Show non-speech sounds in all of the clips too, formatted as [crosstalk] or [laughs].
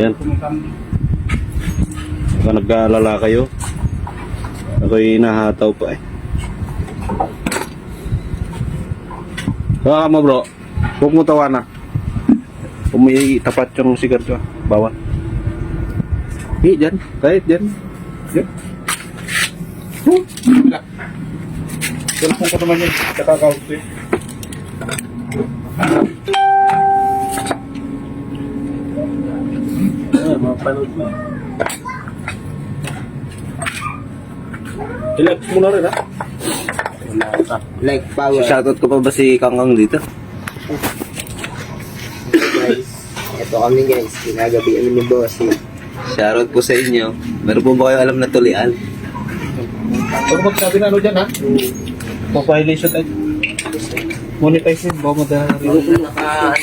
Yan. Baka nag-aalala kayo. Ako'y nahataw pa eh. Baka mo bro. Huwag mo tawanan. Kung may tapat yung sigarilyo. Bawal. Eh, dyan. Kahit dyan. Dyan. Oh, wala. Telepon ko naman yun. Kakakawag ko eh. Mapanood mo. Relax mo na rin ha. Wala ka. Like power. Shoutout ko pa ba si Kangkang dito? guys. Ito kami guys. Ginagabi kami ni Bossy. Shoutout po sa inyo. Meron po ba kayo alam na tulian? Huwag magsabi na ano dyan ha. Pa-violation tayo. Monetize yun. Baka madari. Naka...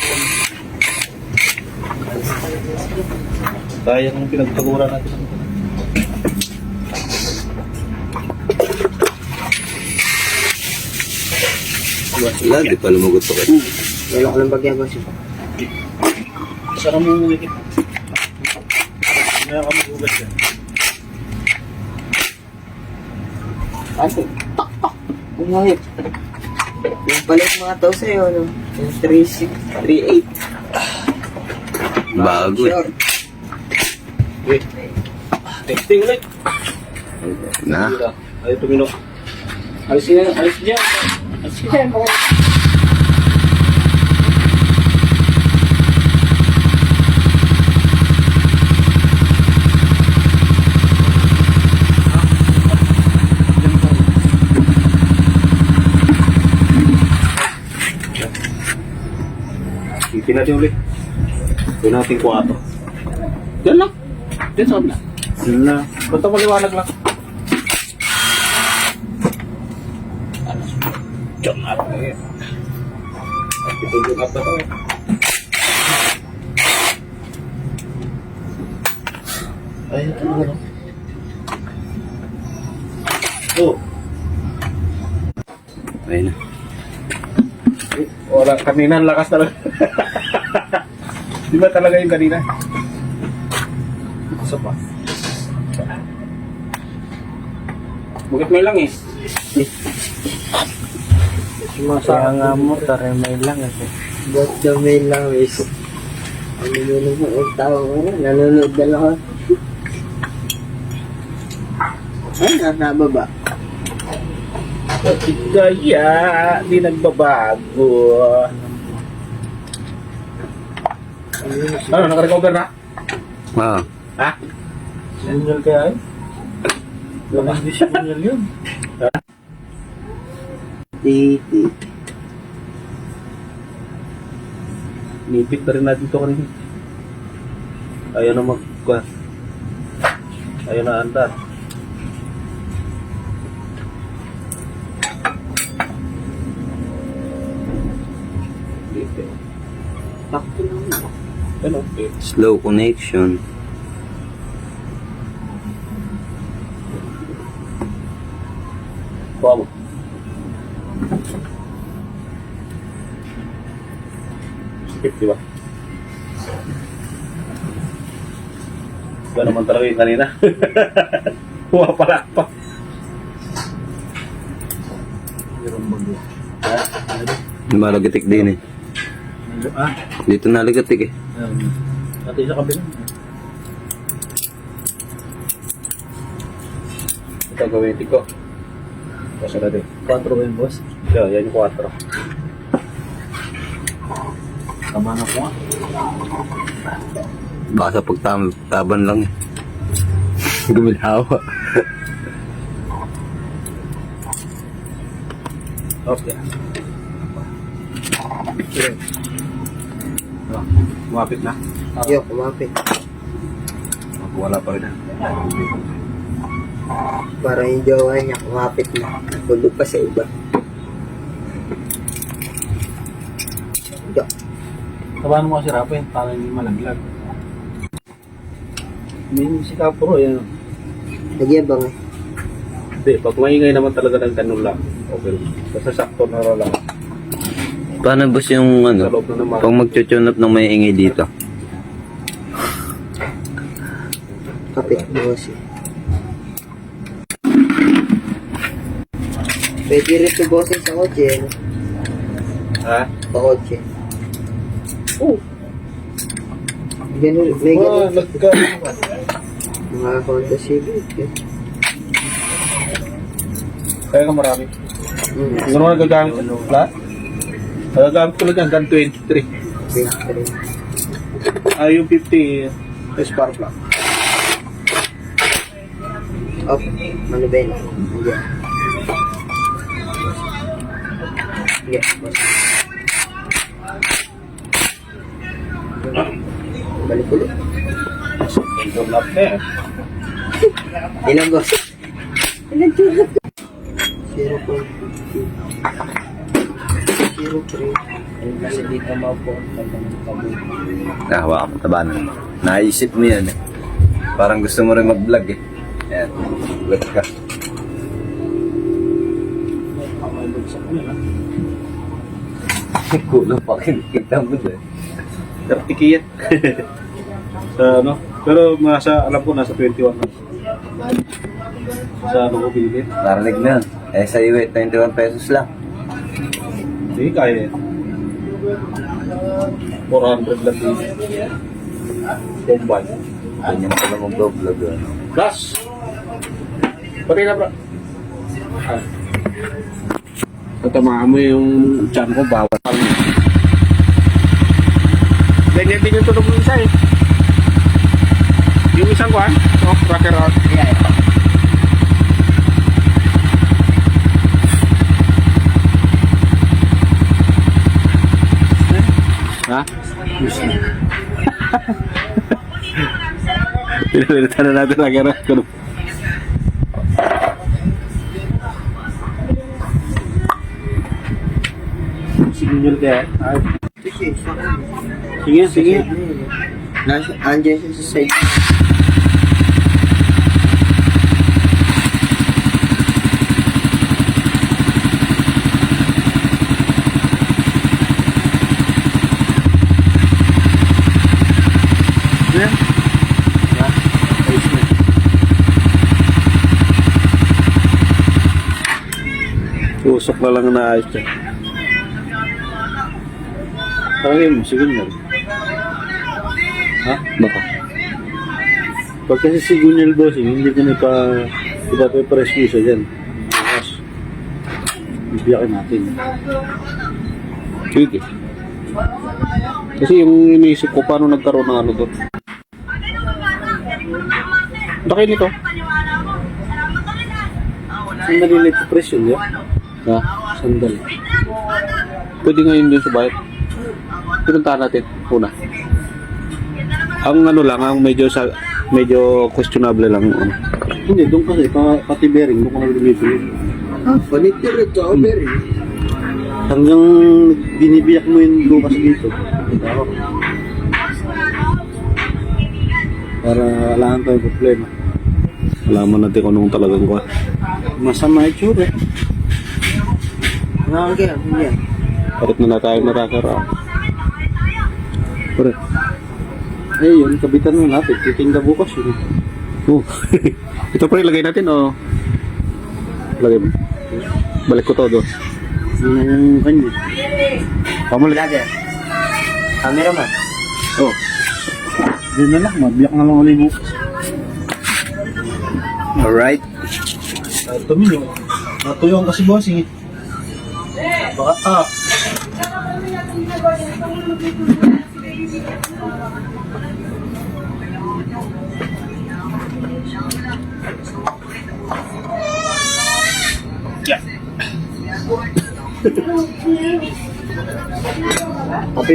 Kaya ng pinagtaguran natin. Wala, di pa lumagot to kayo. Meron ko ng bagya Bossy. Sarang mo muna kita. Kaya ka mag-ugas yan. Kasi, tak tak. Umahit. Yung pala yung mga tao sa'yo, ano? Yung 36, 38. Bago eh. Sure. Wait. Testing ulit. Na? Ay, tumino. Alis na, alis dyan. Alis bakit? Itin natin ulit. Doon natin 4. Diyan lang. Sa kabila. Diyan lang. Basta maliwanag lang. Diyan nga pa eh. Itulog up na to eh. Ay, ito na ano. Oh, Ayun na. wala. Kanina lakas talaga. [laughs] Di ba talaga yung kanina? Isa pa. Bukit may lang eh. Kaya nga mo, tara may lang ako. Ba't daw may lang is? Ano yun mo, ang tao ko na, nanonood na lang ako. Ay, nasa baba. Kaya, di nagbabago. Ano, nakarecover na? Ah, Ha? Signal kaya eh? Wala hindi signal yun. Titi. Nipit na rin natin ito kanina. Ayaw na mag... Ayaw na andar. Slow connection. Mo. Skip, di ba? Ba naman talaga yung kanina? [laughs] Pumapalak pa. Malagatik din eh. Ah, Dito nalagatik eh. um, natin sa kabila. Ito gawin ko. Basta natin. 4 ba yun, boss? Yeah, yan yung 4. Tama na ko nga. Baka sa pagtaban lang eh. [laughs] Gumilawa. Okay. Okay. Oh, Lumapit na. Yo, kumapit. Wala pa rin. Para yung jowa niya, kumapit na. Tulog pa sa iba. Tabahan mo kasi rapin, para hindi malaglag. May si Kapro, yan. Nagyabang eh. Hindi, pag maingay naman talaga ng ganun lang. Okay. Basta sakto na lang. Paano boss yung ano? Pag mag-tune up ng may ingay dito. kapit boss. Pwede rin boss sa kotse. ano? Ha? Sa kotse. Oh. Ganun, may Oh, ganun. nagka... Mga Honda Civic. eh. Kaya ka marami. Hmm. Hindi naman nagagamit lahat. Nagagamit ko lang yan, gun 23. Victory. Ah, yung 50 spark lang. Off. Manubel. Hindi. Sige, boss. Balik ulit. Lap na eh. Ilan boss? Ilan tulad? 0.2 0.3 Kasi dito maupo Ah, hawa ka taba na. Naisip mo yan eh. Parang gusto mo rin mag-vlog eh. Ayan, vlog ka. Kulang pa kita mo dyan. 30 kaya. sa ano? Pero nasa, alam ko nasa 21 na. Sa ano ko bilhin. Narinig na. Eh sa iyo eh, 21 pesos lang. Hindi, kaya yan. 400 lang din. Bombay. Ganyan pala mag-vlog yun. Plus! Pati na, bro. Ah. Tatamaan mo yung chan ko, bawat pang. Ganyan din yung tunog ng isa eh. Yung isang kuhan, oh, rocker out. Ha? Pinalitan na natin rocker out. Ganun. Signal kaya. Ay, Sige, sige. Nasa, andyan siya sa side. Yan. Ayos na. Usok na lang na ayos dyan. Tangin mo, signal. Ha? Baka. Pag kasi signal bossing, hindi ko na pa ipapapress ko siya dyan. Bukas. Bibiyakin natin. Sige. Kasi yung iniisip ko, paano nagkaroon ng ano doon? Laki nito. Sandali lang ito press yun, di ba? Ha? Sandali. Pwede ngayon din sa bayat. Pinuntahan natin una. Ang ano lang, ang medyo sa medyo questionable lang ano. Hindi, doon kasi pa, pati bearing, doon ko lang bumibili. Ah, panitir ito. Oh, very. Hanggang binibiyak mo yung bukas dito. Para alahan tayo problema. Alaman natin kung anong talagang kuha. Masama yung tsura. Nga, kaya, yan. Parit na na tayo nakakara. Parit. Eh, yun, kabitan mo natin. Titinda bukas yun. Oh. [laughs] Ito rin, lagay natin o... Lagay mo. Balik ko todo. Yun ang kanya. Pamalik. Vlogger. Cameraman. Oh. Yun na lang, mabiyak na lang ulit bukas. Alright. Ito mo yung... Natuyong kasi bossing eh. Baka ah. Kape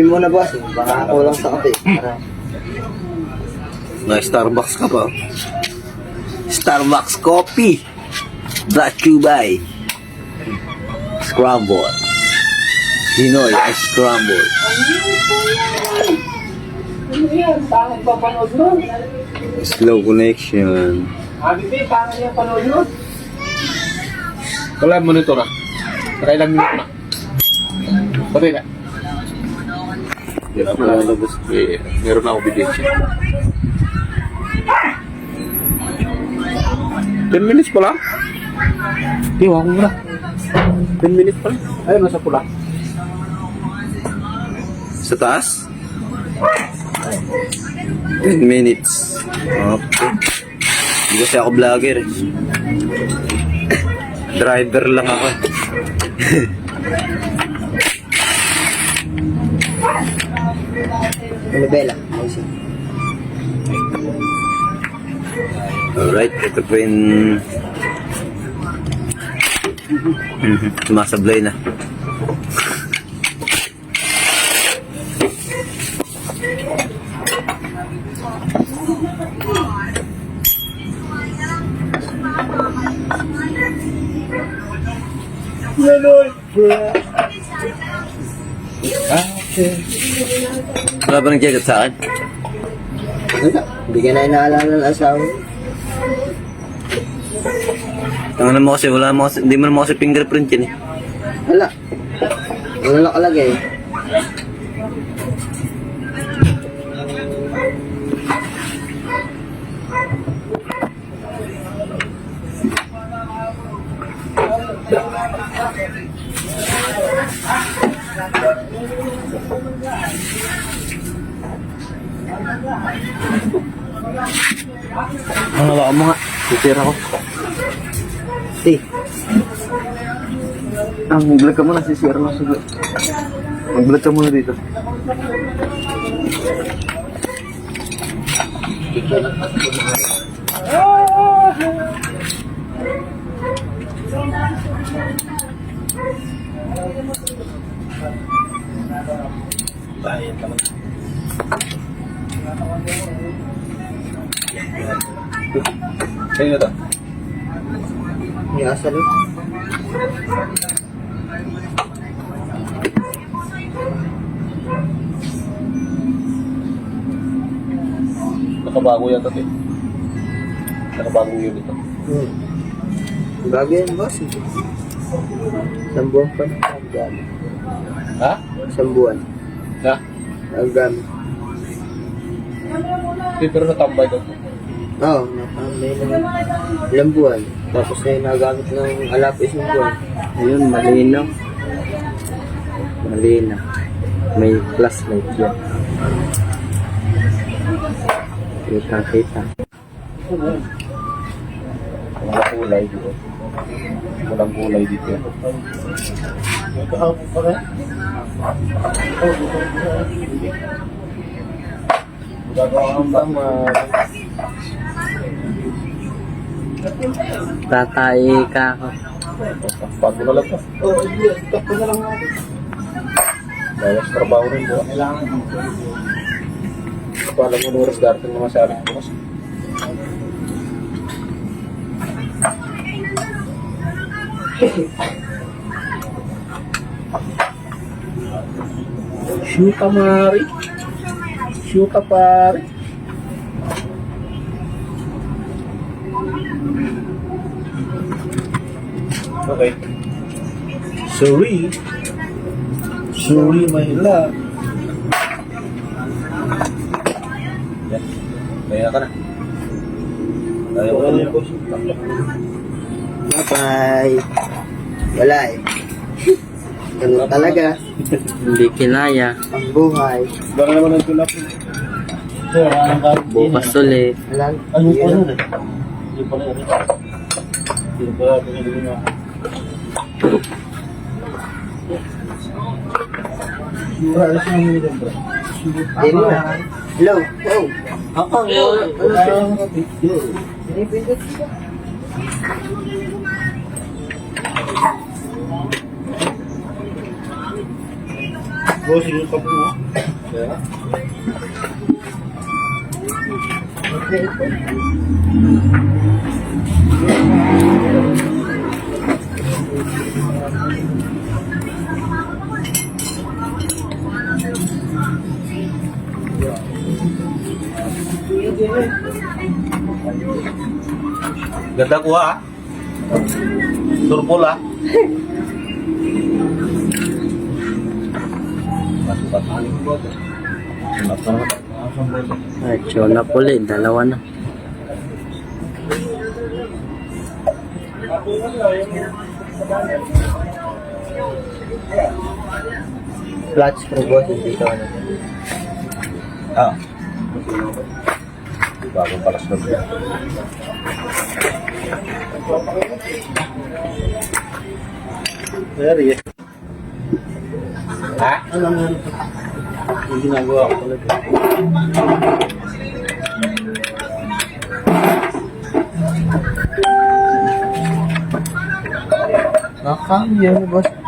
muna boss. Baka kulang sa kape. Para Na Starbucks ka pa. Starbucks coffee. You by Scramble. Pinoy ay Scramble. Ano yan? Bakit pa panood nun? Slow connection. Ko, parang yung panood nun. Wala monitor ah. Nakailang minuto na. Patay na. Yan ako lalabas. Eh, meron na ako bidensya. 10 minutes pa lang. Di, wako mo na. 10 minutes pa lang. Ayun, nasa pula. Sa taas? 10 minutes. Okay. Hindi kasi ako vlogger eh. [laughs] Driver lang ako. eh. Ayos yun. Alright, ito po yung... [laughs] Mhm, Na. Wala ba nag-check sa akin? Wala. Hindi ka na inaalala ng asawa mo. Ang mo kasi, wala mo kasi, hindi mo naman kasi fingerprint yun eh. Wala. Wala nakalagay. Ang titira ko. Si. Ang vlog ka muna, sisira mo sa Mag-vlog ka muna dito. Sa'yo na to. Yung asalo. Nakabago yata ito eh. Nakabagong unit to. Hmm. Bago yan, boss. Isang buwan pa na ang gamit. Ha? Isang buwan. Na? Ang gamit. Hindi, pero natambay ko. Oo, oh, nakambay na ilang buwan. Tapos na yung nagamit ng alapis ng buwan. Ayun, malinaw. Malinaw. May flashlight yan. Kita, kita. Walang kulay dito. Walang kulay dito. Tatay ka ako. Bago na lang to. Oo. Takpo na lang natin. Bawas trabaho rin po. Kailangan. Alam mo ng oras darating naman sa akin bukas. Shoota mari. Shoota pare. Okay. Sorry. Sorry, my love. Yan. Kaya ka na. Kaya ko na po. Bye-bye. Wala eh. [laughs] Ganun talaga. Hindi kinaya. Ang buhay. Baka naman ang tulap. Bukas ulit. Wala. Ano pa yun. nun eh? Hindi pa rin. Hindi pa rin. Wala siya ng million bro. Hindi mo. Hello. Oh. Oo. Ano siya? Boss, yung pa po. Kaya? Ganda ko ah. Turbo ah. Ay, na puli. Dalawa na. Flat screw boss, hindi ito ano. Ah. Bagong palas na ba? Very eh. Ha? Ano nga Yung ginagawa ko talaga. Nakakam yun boss.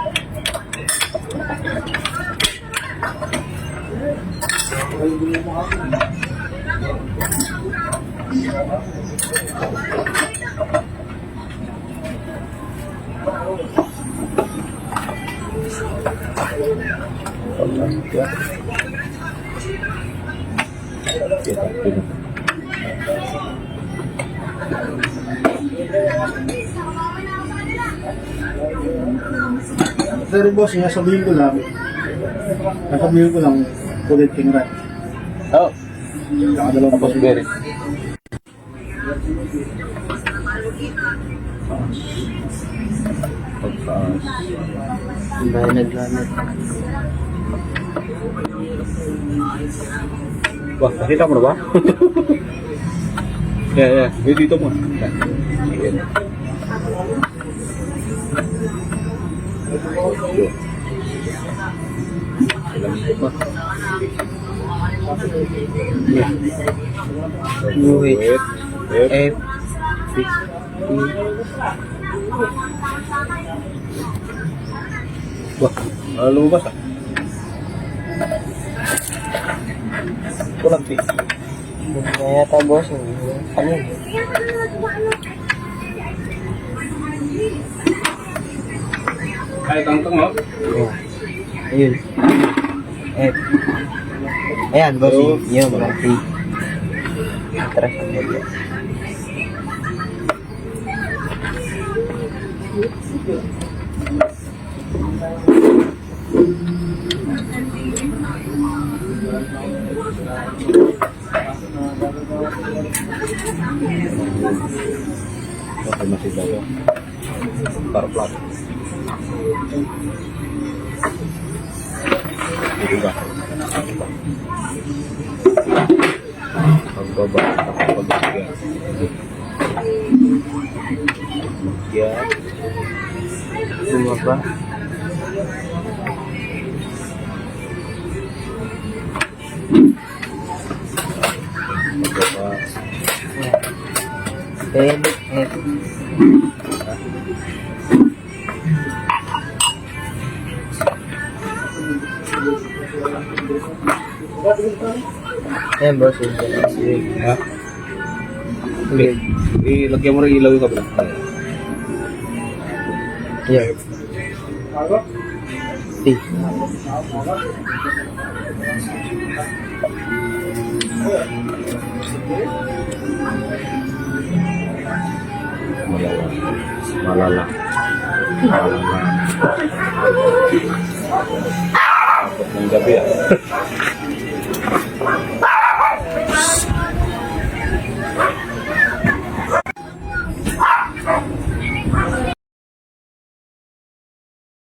Pero boss, sabihin ko lang, nasabihin ko lang, kulit king rat. Oh. Nakadalawang Tapos berry. Pagkaas. Ang bahay naglamit. Wah, nakita mo na ba? yeah, yeah. Eh, dito mo. Ayan. Wait. Wait. Wait. F. Wah, ah, lumabas ah. Kulang pi. Kaya yata boss. Ano yun? Ay, tangtang mo. Oh. Ayun. F. Ayan, boss. Oh. Yun, malaki. Atras ang medyo. Okay, masih bago. Para plat. Dito ba? Pagbaba, pagbaba. Yan. Bumaba. Pagbaba. F. F. Ayan, boss. Yun, yun. Ha? Okay. Ilagyan mo rin ilaw yung kabila. Yan. T. Malala. Malala. Malala. Apat ng gabi ah. [laughs]